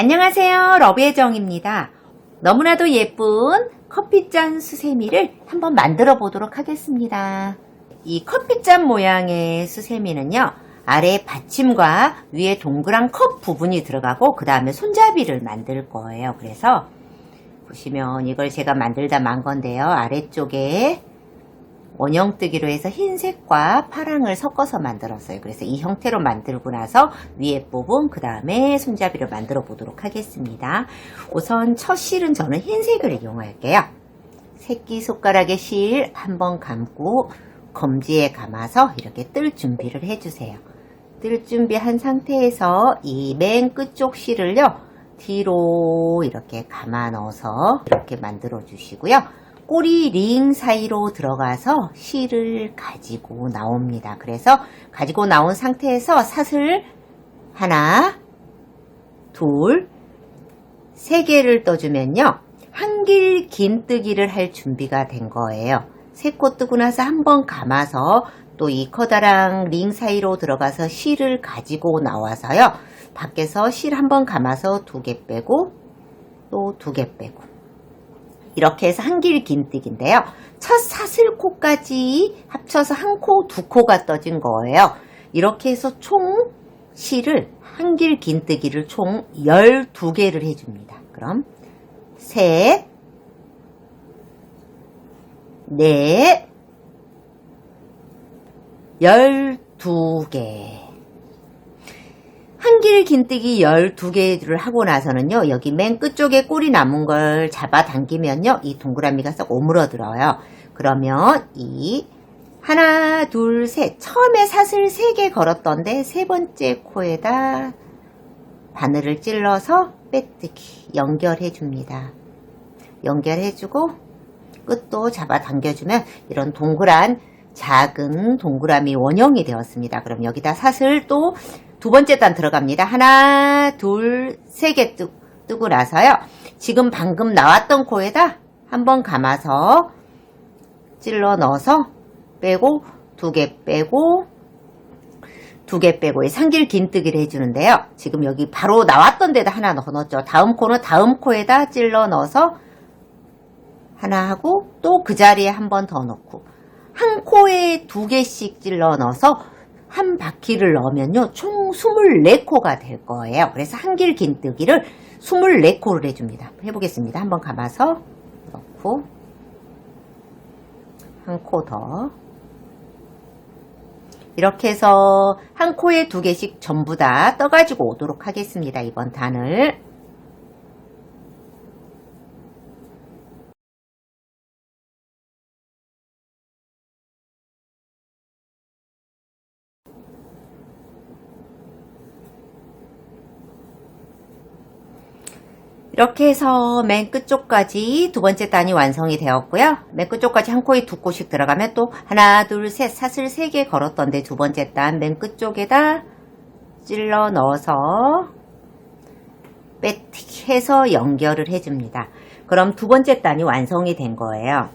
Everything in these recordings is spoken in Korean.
안녕하세요. 러브의정입니다. 너무나도 예쁜 커피잔 수세미를 한번 만들어 보도록 하겠습니다. 이 커피잔 모양의 수세미는요. 아래 받침과 위에 동그란 컵 부분이 들어가고 그 다음에 손잡이를 만들 거예요. 그래서 보시면 이걸 제가 만들다 만 건데요. 아래쪽에 원형뜨기로 해서 흰색과 파랑을 섞어서 만들었어요. 그래서 이 형태로 만들고 나서 위에 부분, 그 다음에 손잡이를 만들어 보도록 하겠습니다. 우선 첫 실은 저는 흰색을 이용할게요. 새끼손가락에 실 한번 감고 검지에 감아서 이렇게 뜰 준비를 해주세요. 뜰 준비한 상태에서 이 맨 끝쪽 실을요, 뒤로 이렇게 감아 넣어서 이렇게 만들어 주시고요. 꼬리 링 사이로 들어가서 실을 가지고 나옵니다. 그래서 가지고 나온 상태에서 사슬 하나, 둘, 세 개를 떠주면요. 한길 긴뜨기를 할 준비가 된 거예요. 세코 뜨고 나서 한 번 감아서 또 이 커다란 링 사이로 들어가서 실을 가지고 나와서요. 밖에서 실 한 번 감아서 두 개 빼고 또 두 개 빼고 이렇게 해서 한길 긴뜨기인데요. 첫 사슬코까지 합쳐서 한 코, 두 코가 떠진 거예요. 이렇게 해서 총 실을 한길 긴뜨기를 총 12개를 해줍니다. 그럼 셋, 넷, 12개. 한길 긴뜨기 12개를 하고 나서는요, 여기 맨 끝쪽에 꼬리 남은 걸 잡아 당기면요, 이 동그라미가 썩 오므러들어요. 그러면 이 하나, 둘, 셋. 처음에 사슬 3개 걸었던데 세 번째 코에다 바늘을 찔러서 빼뜨기 연결해 줍니다. 연결해 주고 끝도 잡아 당겨주면 이런 동그란 작은 동그라미 원형이 되었습니다. 그럼 여기다 사슬 또 두 번째 단 들어갑니다. 하나, 둘, 세 개 뜨고 나서요. 지금 방금 나왔던 코에다 한번 감아서 찔러 넣어서 빼고 두 개 빼고 두 개 빼고 이 상길 긴뜨기를 해주는데요. 지금 여기 바로 나왔던 데다 하나 넣어 넣었죠. 다음 코는 다음 코에다 찔러 넣어서 하나 하고 또 그 자리에 한 번 더 넣고 한 코에 두 개씩 찔러 넣어서 한 바퀴를 넣으면요 총 24코가 될 거예요. 그래서 한길 긴뜨기를 24코를 해줍니다. 해보겠습니다. 한번 감아서 넣고 한 코 더. 이렇게 해서 한 코에 두 개씩 전부 다 떠가지고 오도록 하겠습니다. 이번 단을. 이렇게 해서 맨 끝쪽까지 두 번째 단이 완성이 되었고요. 맨 끝쪽까지 한 코에 두 코씩 들어가면 또 하나, 둘, 셋, 사슬 세 개 걸었던데 두 번째 단 맨 끝쪽에다 찔러 넣어서 빼틱 해서 연결을 해줍니다. 그럼 두 번째 단이 완성이 된 거예요.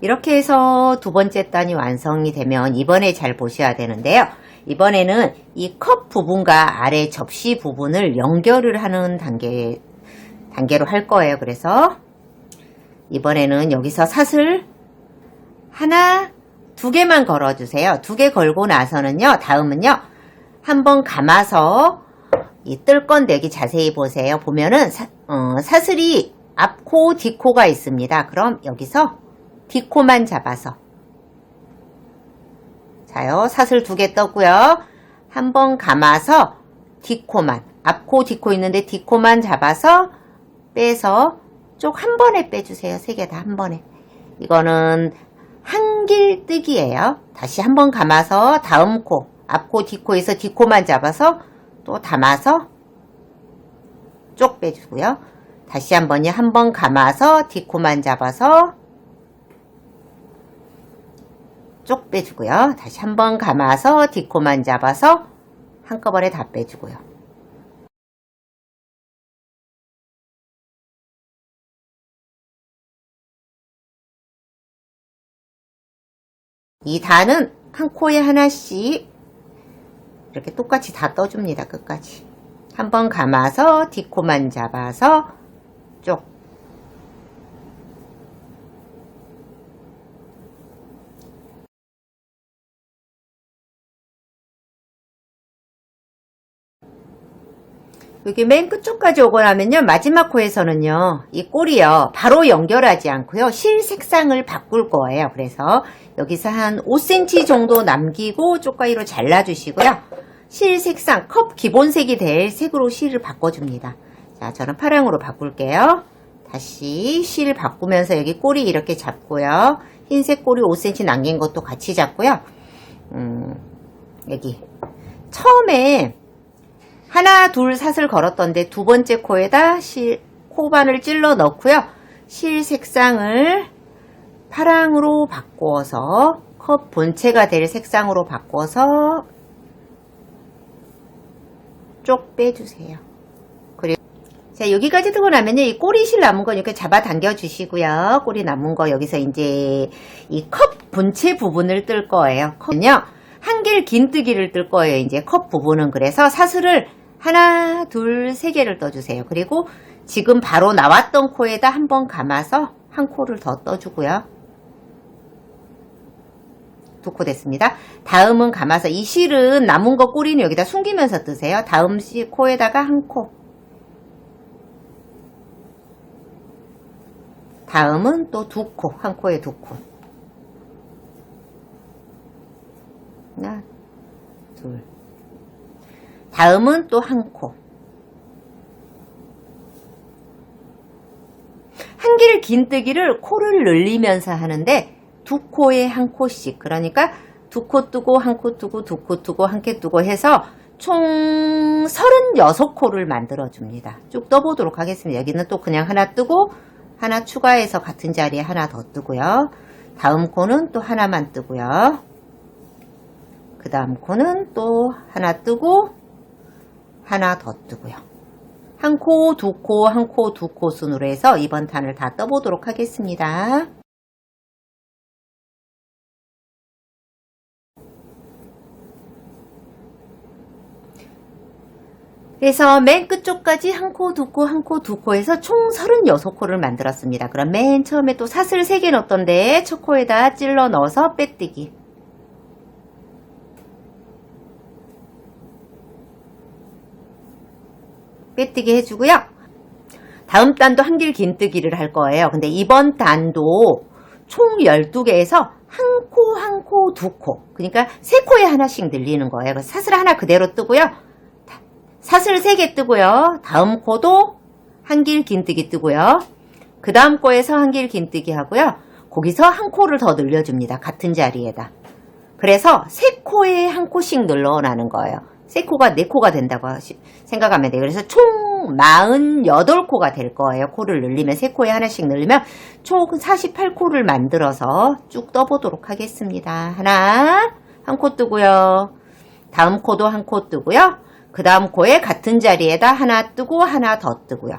이렇게 해서 두 번째 단이 완성이 되면 이번에 잘 보셔야 되는데요. 이번에는 이 컵 부분과 아래 접시 부분을 연결을 하는 단계, 단계로 할 거예요. 그래서 이번에는 여기서 사슬 하나, 두 개만 걸어주세요. 두 개 걸고 나서는요, 다음은요, 한번 감아서 이 뜰 건데 여기 자세히 보세요. 보면은 사, 어, 사슬이 앞코, 뒷코가 있습니다. 그럼 여기서 뒷코만 잡아서 자요. 사슬 두 개 떴고요. 한번 감아서 뒷코만 앞코 뒷코 있는데 뒷코만 잡아서 빼서 쪽 한 번에 빼주세요. 세 개 다 한 번에. 이거는 한길 뜨기예요. 다시 한 번 감아서 다음 코 앞코 뒷코에서 뒷코만 잡아서 또 담아서 쪽 빼주고요. 다시 한 번요. 한번 감아서 뒷코만 잡아서 쪽 빼주고요. 다시 한번 감아서 뒷코만 잡아서 한꺼번에 다 빼주고요. 이 단은 한 코에 하나씩 이렇게 똑같이 다 떠줍니다. 끝까지. 한번 감아서 디코만 잡아서 쪽 여기 맨 끝쪽까지 오고 나면요 마지막 코에서는요 이 꼬리요 바로 연결하지 않고요 실 색상을 바꿀 거예요. 그래서 여기서 한 5cm 정도 남기고 쪽가위로 잘라 주시고요. 실 색상 컵 기본색이 될 색으로 실을 바꿔줍니다. 자 저는 파랑으로 바꿀게요. 다시 실 바꾸면서 여기 꼬리 이렇게 잡고요. 흰색 꼬리 5cm 남긴 것도 같이 잡고요. 음, 여기. 처음에 하나 둘 사슬 걸었던데 두 번째 코에다 실 코반을 찔러 넣고요. 실 색상을 파랑으로 바꾸어서 컵 본체가 될 색상으로 바꿔서 쪽 빼주세요. 그리고 자 여기까지 뜨고 나면요 이 꼬리실 남은 거 이렇게 잡아 당겨 주시고요. 꼬리 남은 거 여기서 이제 이 컵 본체 부분을 뜰 거예요. 컵은요 한길 긴뜨기를 뜰 거예요. 이제 컵 부분은 그래서 사슬을 하나, 둘, 세 개를 떠주세요. 그리고 지금 바로 나왔던 코에다 한번 감아서 한 코를 더 떠주고요. 두 코 됐습니다. 다음은 감아서 이 실은 남은 거 꼬리는 여기다 숨기면서 뜨세요. 다음 실 코에다가 한 코. 다음은 또 두 코, 한 코에 두 코. 하나, 둘. 다음은 또 한 코. 한길 긴뜨기를 코를 늘리면서 하는데 두 코에 한 코씩 그러니까 두 코 뜨고 한 코 뜨고 두 코 뜨고 한개 뜨고 해서 총 36코를 만들어 줍니다. 쭉 떠보도록 하겠습니다. 여기는 또 그냥 하나 뜨고 하나 추가해서 같은 자리에 하나 더 뜨고요. 다음 코는 또 하나만 뜨고요. 그 다음 코는 또 하나 뜨고 하나 더 뜨고요. 한 코, 두 코, 한 코, 두 코 순으로 해서 이번 탄을 다 떠보도록 하겠습니다. 그래서 맨 끝쪽까지 한 코, 두 코, 한 코, 두 코 해서 총 36코를 만들었습니다. 그럼 맨 처음에 또 사슬 3개 넣었던데 첫 코에다 찔러 넣어서 빼뜨기. 빼뜨기 해주고요. 다음 단도 한길 긴뜨기를 할 거예요. 근데 이번 단도 총 12개에서 한 코, 한 코, 두 코. 그러니까 세 코에 하나씩 늘리는 거예요. 그래서 사슬 하나 그대로 뜨고요. 사슬 3개 뜨고요. 다음 코도 한길 긴뜨기 뜨고요. 그 다음 코에서 한길 긴뜨기 하고요. 거기서 한 코를 더 늘려줍니다. 같은 자리에다. 그래서 세 코에 한 코씩 늘어나는 거예요. 세 코가 네 코가 된다고 하시- 생각하면 돼요. 그래서 총 48코가 될 거예요. 코를 늘리면 세 코에 하나씩 늘리면 총 48코를 만들어서 쭉 떠보도록 하겠습니다. 하나, 한 코 뜨고요. 다음 코도 한 코 뜨고요. 그 다음 코에 같은 자리에다 하나 뜨고 하나 더 뜨고요.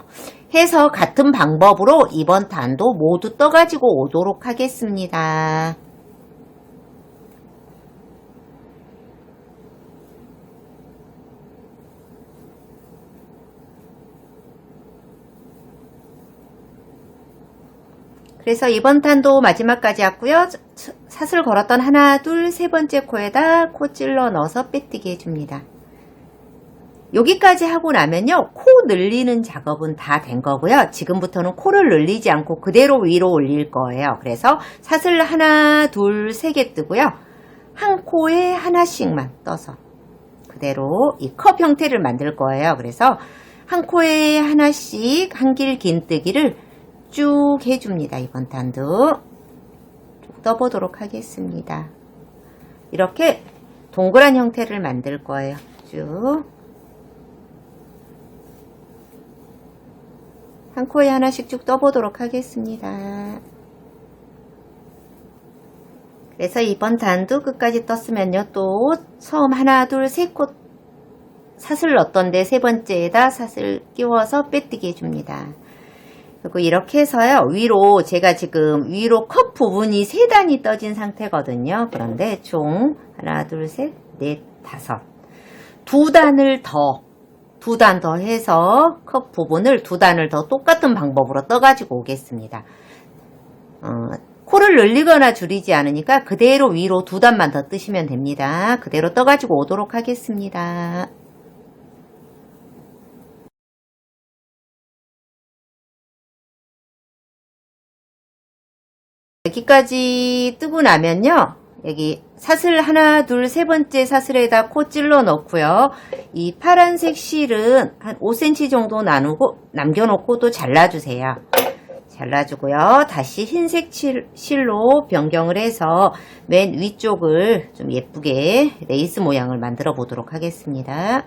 해서 같은 방법으로 이번 단도 모두 떠가지고 오도록 하겠습니다. 그래서 이번 탄도 마지막까지 왔고요. 차- 사슬 걸었던 하나, 둘, 세 번째 코에다 코 찔러 넣어서 빼뜨기 해줍니다. 여기까지 하고 나면요. 코 늘리는 작업은 다 된 거고요. 지금부터는 코를 늘리지 않고 그대로 위로 올릴 거예요. 그래서 사슬 하나, 둘, 세 개 뜨고요. 한 코에 하나씩만 떠서 그대로 이 컵 형태를 만들 거예요. 그래서 한 코에 하나씩 한 길 긴뜨기를 쭉 해줍니다. 이번 단도 쭉 떠보도록 하겠습니다. 이렇게 동그란 형태를 만들 거예요. 쭉. 한 코에 하나씩 쭉 떠보도록 하겠습니다. 그래서 이번 단도 끝까지 떴으면요. 또 처음 하나, 둘, 세 코 사슬 넣었던데 세 번째에다 사슬 끼워서 빼뜨기 해줍니다. 그리고 이렇게 해서요. 위로 제가 지금 위로 컵 부분이 세 단이 떠진 상태거든요. 그런데 총 하나, 둘, 셋, 넷, 다섯 두 단을 더 두 단 더 해서 컵 부분을 두 단을 더 똑같은 방법으로 떠 가지고 오겠습니다. 어, 코를 늘리거나 줄이지 않으니까 그대로 위로 두 단만 더 뜨시면 됩니다. 그대로 떠 가지고 오도록 하겠습니다. 여기까지 뜨고 나면요. 여기 사슬 하나, 둘, 세 번째 사슬에다 코 찔러 넣고요. 이 파란색 실은 한 5cm 정도 나누고 남겨놓고 또 잘라주세요. 잘라주고요. 다시 흰색 실- 실로 변경을 해서 맨 위쪽을 좀 예쁘게 레이스 모양을 만들어 보도록 하겠습니다.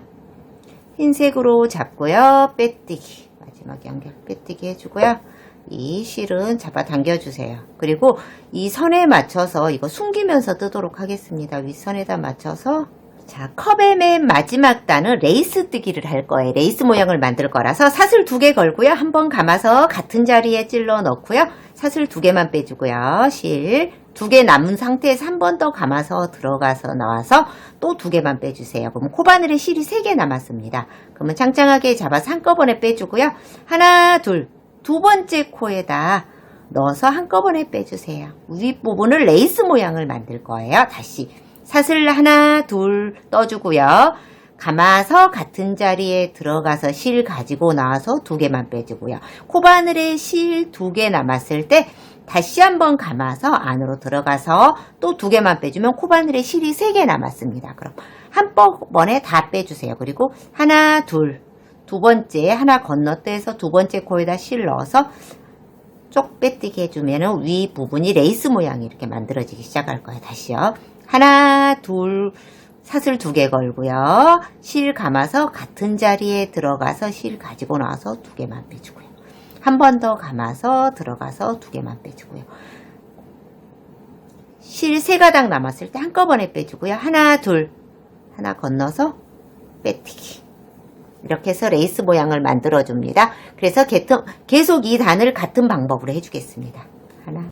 흰색으로 잡고요. 빼뜨기. 마지막 연결 빼뜨기 해주고요. 이 실은 잡아 당겨 주세요. 그리고 이 선에 맞춰서 이거 숨기면서 뜨도록 하겠습니다. 윗선에다 맞춰서 자, 컵의 맨 마지막 단은 레이스 뜨기를 할 거예요. 레이스 모양을 만들 거라서 사슬 두 개 걸고요. 한번 감아서 같은 자리에 찔러 넣고요. 사슬 두 개만 빼주고요. 실 두 개 남은 상태에서 한 번 더 감아서 들어가서 나와서 또 두 개만 빼주세요. 그럼 코바늘에 실이 세 개 남았습니다. 그러면 짱짱하게 잡아서 한꺼번에 빼주고요. 하나, 둘, 두 번째 코에다 넣어서 한꺼번에 빼주세요. 윗부분을 레이스 모양을 만들 거예요. 다시 사슬 하나, 둘 떠주고요. 감아서 같은 자리에 들어가서 실 가지고 나와서 두 개만 빼주고요. 코바늘에 실 두 개 남았을 때 다시 한번 감아서 안으로 들어가서 또 두 개만 빼주면 코바늘에 실이 세 개 남았습니다. 그럼 한 번에 다 빼주세요. 그리고 하나, 둘, 두 번째 하나 건너뛰어서 두 번째 코에다 실 넣어서 쪽 빼뜨기 해주면 위 부분이 레이스 모양이 이렇게 만들어지기 시작할 거예요. 다시요. 하나, 둘, 사슬 두 개 걸고요. 실 감아서 같은 자리에 들어가서 실 가지고 나와서 두 개만 빼주고요. 한 번 더 감아서 들어가서 두 개만 빼주고요. 실 세 가닥 남았을 때 한꺼번에 빼주고요. 하나, 둘, 하나 건너서 빼뜨기. 이렇게 해서 레이스 모양을 만들어 줍니다. 그래서 계속, 이 단을 같은 방법으로 해주겠습니다. 하나,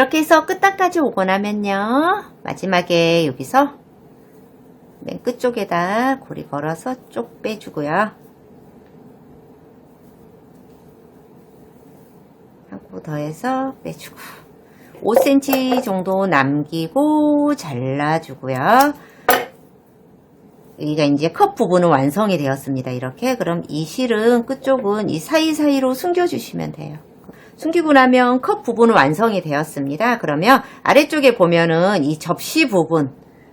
이렇게 해서 끝단까지 오고 나면요. 마지막에 여기서 맨 끝쪽에다 고리 걸어서 쪽 빼주고요. 한코 더해서 빼주고 5cm 정도 남기고 잘라주고요. 여기가 이제 컵 부분은 완성이 되었습니다. 이렇게 그럼 이 실은 끝쪽은 이 사이사이로 숨겨주시면 돼요. 숨기고 나면 컵 부분은 완성이 되었습니다. 그러면 아래쪽에 보면은 이 접시 부분,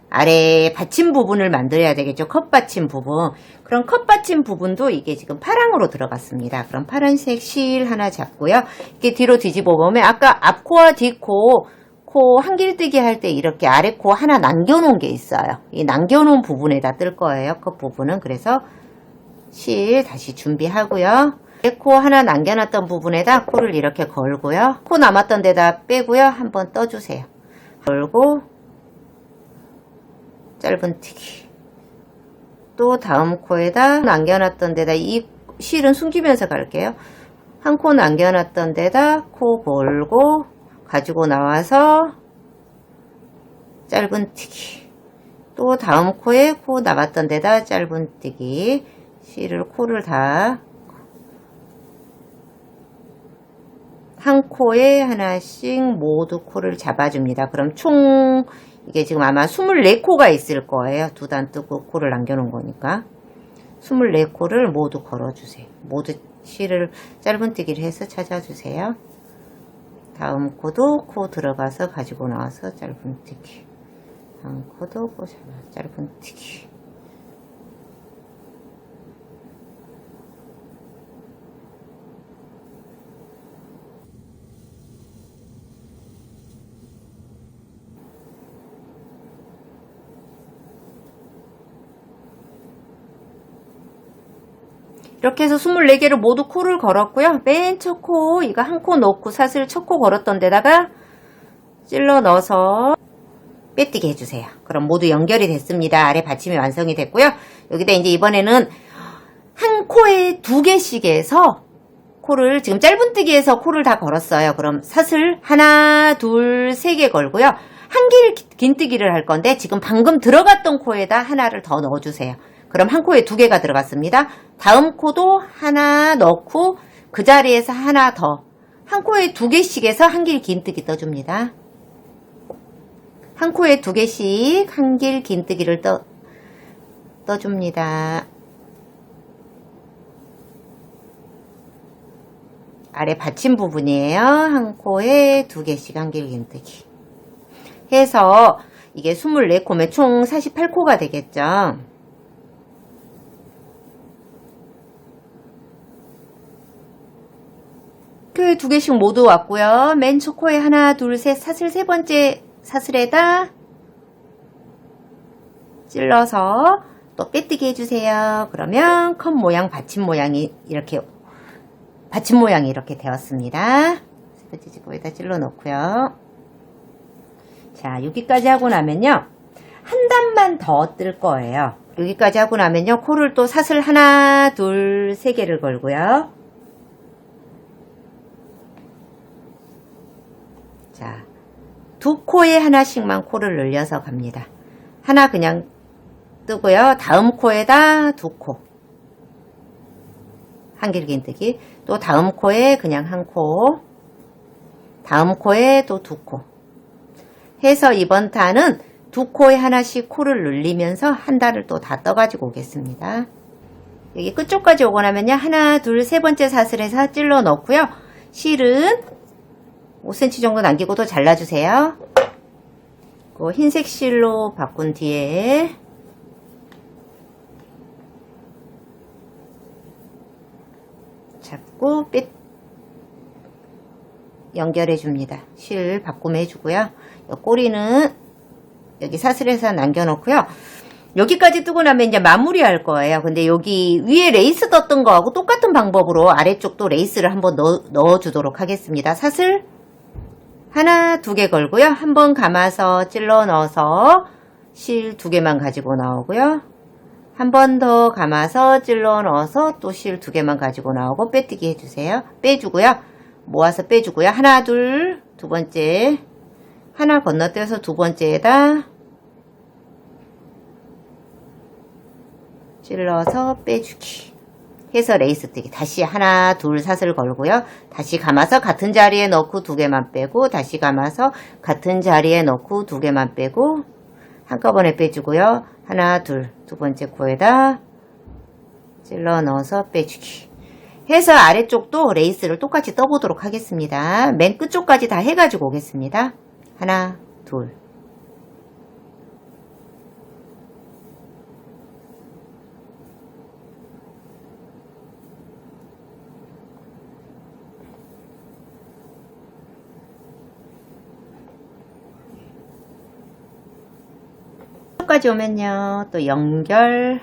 아래 받침 부분을 만들어야 되겠죠. 컵 받침 부분. 그럼 컵 받침 부분도 이게 지금 파랑으로 들어갔습니다. 그럼 파란색 실 하나 잡고요. 이렇게 뒤로 뒤집어 보면 아까 앞코와 뒷코 코 한길뜨기 할 때 이렇게 아래 코 하나 남겨놓은 게 있어요. 이 남겨놓은 부분에다 뜰 거예요. 컵 부분은. 그래서 실 다시 준비하고요. 코 하나 남겨놨던 부분에다 코를 이렇게 걸고요. 코 남았던 데다 빼고요. 한번 떠주세요. 걸고 짧은 튀기. 또 다음 코에다 남겨놨던 데다 이 실은 숨기면서 갈게요. 한 코 남겨놨던 데다 코 걸고 가지고 나와서 짧은 튀기. 또 다음 코에 코 남았던 데다 짧은 튀기. 실을 코를 다 한 코에 하나씩 모두 코를 잡아줍니다. 그럼 총 이게 지금 아마 24코가 있을 거예요. 두 단 뜨고 코를 남겨놓은 거니까. 24코를 모두 걸어주세요. 모두 실을 짧은뜨기를 해서 찾아주세요. 다음 코도 코 들어가서 가지고 나와서 짧은뜨기. 다음 코도 코 잡아 짧은뜨기. 이렇게 해서 24개를 모두 코를 걸었고요. 맨 첫 코, 이거 한 코 넣고 사슬 첫 코 걸었던 데다가 찔러 넣어서 빼뜨기 해주세요. 그럼 모두 연결이 됐습니다. 아래 받침이 완성이 됐고요. 여기다 이제 이번에는 한 코에 두 개씩 해서 코를 지금 짧은뜨기에서 코를 다 걸었어요. 그럼 사슬 하나, 둘, 세 개 걸고요. 한길 긴뜨기를 할 건데 지금 방금 들어갔던 코에다 하나를 더 넣어주세요. 그럼 한 코에 두 개가 들어갔습니다. 다음 코도 하나 넣고 그 자리에서 하나 더. 한 코에 두 개씩 해서 한길 긴뜨기 떠줍니다. 한 코에 두 개씩 한길 긴뜨기를 떠, 떠줍니다. 아래 받침 부분이에요. 한 코에 두 개씩 한길 긴뜨기. 해서 이게 24코면 총 48코가 되겠죠. 그두 개씩 모두 왔고요. 맨첫 코에 하나, 둘, 셋, 사슬 세 번째 사슬에다 찔러서 또 빼뜨기 해주세요. 그러면 컵 모양, 받침 모양이 이렇게 받침 모양이 이렇게 되었습니다. 세 번째 지구에다 찔러 놓고요. 자, 여기까지 하고 나면요. 한 단만 더 뜰 거예요. 여기까지 하고 나면요. 코를 또 사슬 하나, 둘, 세 개를 걸고요. 자, 두 코에 하나씩만 코를 늘려서 갑니다. 하나 그냥 뜨고요. 다음 코에다 두 코. 한길긴뜨기. 또 다음 코에 그냥 한 코. 다음 코에 또 두 코. 해서 이번 탄은 두 코에 하나씩 코를 늘리면서 한 달을 또 다 떠가지고 오겠습니다. 여기 끝쪽까지 오고 나면요. 하나, 둘, 세 번째 사슬에서 찔러 넣고요. 실은 5cm 정도 남기고도 잘라주세요. 그 흰색 실로 바꾼 뒤에 잡고 삐 연결해 줍니다. 실 바꿈 해 주고요. 이 꼬리는 여기 사슬에서 남겨놓고요. 여기까지 뜨고 나면 이제 마무리 할 거예요. 근데 여기 위에 레이스 떴던 거하고 똑같은 방법으로 아래쪽도 레이스를 한번 넣어, 넣어주도록 하겠습니다. 사슬 하나, 두 개 걸고요. 한 번 감아서 찔러 넣어서 실 두 개만 가지고 나오고요. 한 번 더 감아서 찔러 넣어서 또 실 두 개만 가지고 나오고 빼뜨기 해주세요. 빼주고요. 모아서 빼주고요. 하나, 둘, 두 번째. 하나 건너뛰어서 두 번째에다 찔러서 빼주기. 해서 레이스 뜨기. 다시 하나, 둘 사슬 걸고요. 다시 감아서 같은 자리에 넣고 두 개만 빼고, 다시 감아서 같은 자리에 넣고 두 개만 빼고, 한꺼번에 빼주고요. 하나, 둘, 두 번째 코에다 찔러 넣어서 빼주기. 해서 아래쪽도 레이스를 똑같이 떠보도록 하겠습니다. 맨 끝쪽까지 다 해가지고 오겠습니다. 하나, 둘. 끝까지 오면요. 또 연결.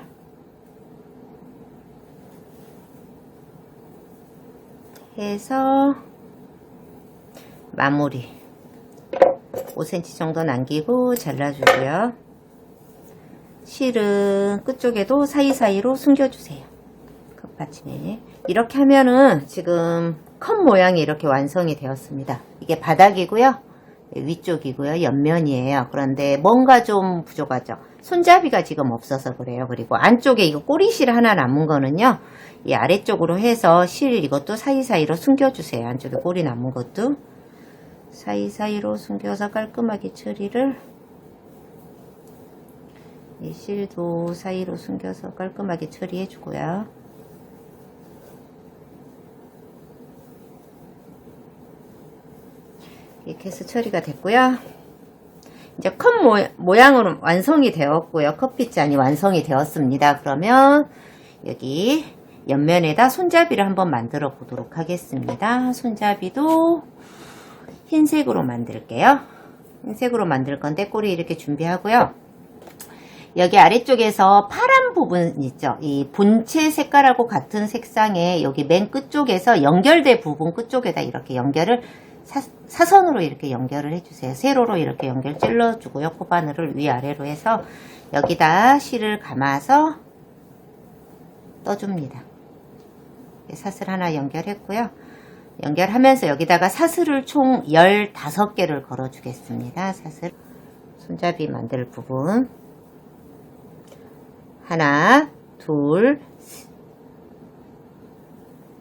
해서 마무리. 5cm 정도 남기고 잘라주고요. 실은 끝쪽에도 사이사이로 숨겨주세요. 끝받침에. 이렇게 하면은 지금 컵 모양이 이렇게 완성이 되었습니다. 이게 바닥이고요 위쪽이고요 옆면이에요. 그런데 뭔가 좀 부족하죠. 손잡이가 지금 없어서 그래요. 그리고 안쪽에 이거 꼬리실 하나 남은 거는요 이 아래쪽으로 해서 실 이것도 사이사이로 숨겨주세요. 안쪽에 꼬리 남은 것도. 사이사이로 숨겨서 깔끔하게 처리를. 이 실도 사이로 숨겨서 깔끔하게 처리해 주고요 이렇게 해서 처리가 됐고요 이제 컵 모양 으로 완성이 되었고요 커피잔이 완성이 되었습니다 그러면 여기 옆면에다 손잡이를 한번 만들어 보도록 하겠습니다 손잡이도 흰색으로 만들게요. 흰색으로 만들 건데 꼬리 이렇게 준비하고요. 여기 아래쪽에서 파란 부분 있죠. 이 본체 색깔하고 같은 색상의 여기 맨 끝쪽에서 연결된 부분 끝쪽에다 이렇게 연결을 사, 사선으로 이렇게 연결을 해주세요. 세로로 이렇게 연결 찔러주고요. 코바늘을 위아래로 해서 여기다 실을 감아서 떠줍니다. 사슬 하나 연결했고요. 연결하면서 여기다가 사슬을 총 15개를 걸어주겠습니다. 사슬. 손잡이 만들 부분. 하나, 둘,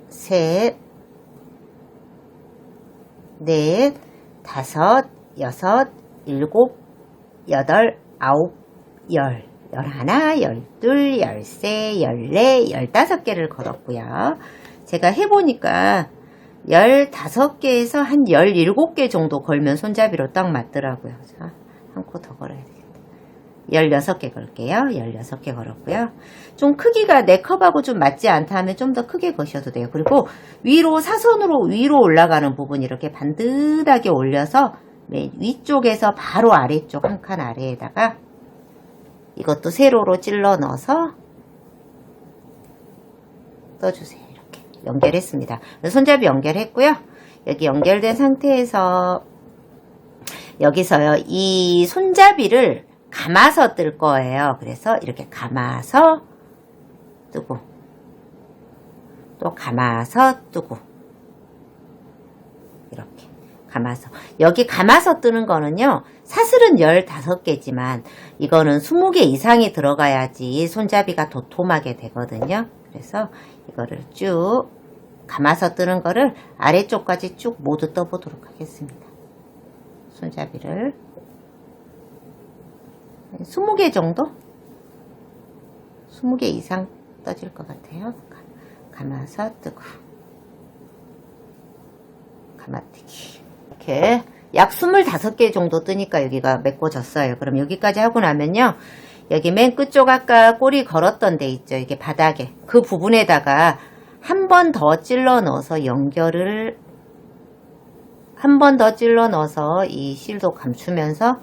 셋, 넷, 다섯, 여섯, 일곱, 여덟, 아홉, 열. 열하나, 열둘, 열세, 열네, 열다섯 개를 걸었고요. 제가 해보니까 15개에서 한 17개 정도 걸면 손잡이로 딱 맞더라고요. 자, 한코 더 걸어야 되겠다. 16개 걸게요. 16개 걸었고요. 좀 크기가 내 컵하고 좀 맞지 않다 하면 좀 더 크게 거셔도 돼요. 그리고 위로 사선으로 위로 올라가는 부분 이렇게 반듯하게 올려서 맨 위쪽에서 바로 아래쪽 한 칸 아래에다가 이것도 세로로 찔러 넣어서 떠주세요. 이렇게 연결했습니다. 손잡이 연결했고요. 여기 연결된 상태에서 여기서요. 이 손잡이를 감아서 뜰 거예요. 그래서 이렇게 감아서 뜨고 또 감아서 뜨고 이렇게 감아서 여기 감아서 뜨는 거는요. 사슬은 15개지만 이거는 20개 이상이 들어가야지 손잡이가 도톰하게 되거든요. 그래서 이거를 쭉 감아서 뜨는 거를 아래쪽까지 쭉 모두 떠보도록 하겠습니다. 손잡이를 20개 정도? 20개 이상 떠질 것 같아요. 감아서 뜨고 감아뜨기 이렇게 약 25개 정도 뜨니까 여기가 메꿔졌어요. 그럼 여기까지 하고 나면요. 여기 맨 끝쪽 아까 꼬리 걸었던 데 있죠. 이게 바닥에. 그 부분에다가 한 번 더 찔러 넣어서 연결을 한 번 더 찔러 넣어서 이 실도 감추면서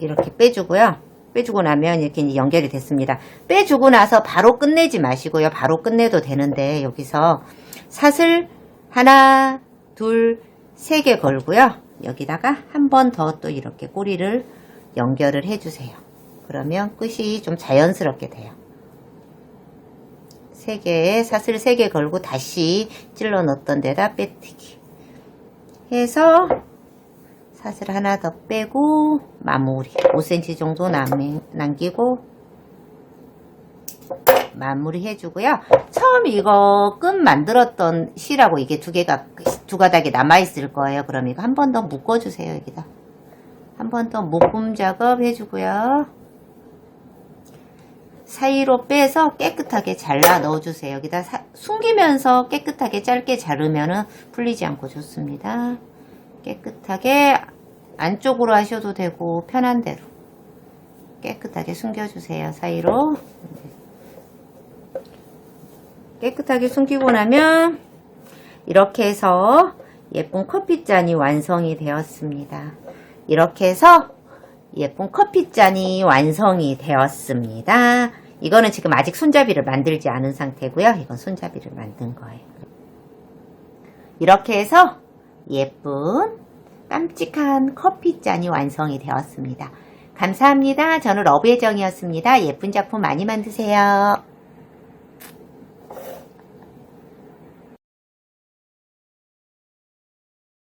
이렇게 빼주고요. 빼주고 나면 이렇게 연결이 됐습니다. 빼주고 나서 바로 끝내지 마시고요. 바로 끝내도 되는데 여기서 사슬 하나, 둘, 세 개 걸고요. 여기다가 한 번 더 또 이렇게 꼬리를 연결을 해주세요. 그러면 끝이 좀 자연스럽게 돼요. 세 개에 사슬 세 개 걸고 다시 찔러 넣었던 데다 빼뜨기 해서 사슬 하나 더 빼고 마무리 5cm 정도 남, 남기고 마무리 해주고요. 처음 이거 끈 만들었던 실하고 이게 두 개가 두 가닥이 남아 있을 거예요. 그럼 이거 한 번 더 묶어주세요. 여기다 한 번 더 묶음 작업 해주고요. 사이로 빼서 깨끗하게 잘라 넣어주세요. 여기다 사- 숨기면서 깨끗하게 짧게 자르면 풀리지 않고 좋습니다. 깨끗하게 안쪽으로 하셔도 되고 편한 대로 깨끗하게 숨겨주세요. 사이로 깨끗하게 숨기고 나면 이렇게 해서 예쁜 커피잔이 완성이 되었습니다. 이렇게 해서 예쁜 커피잔이 완성이 되었습니다. 이거는 지금 아직 손잡이를 만들지 않은 상태고요. 이건 손잡이를 만든 거예요. 이렇게 해서 예쁜 깜찍한 커피잔이 완성이 되었습니다. 감사합니다. 저는 러브혜정이었습니다. 예쁜 작품 많이 만드세요.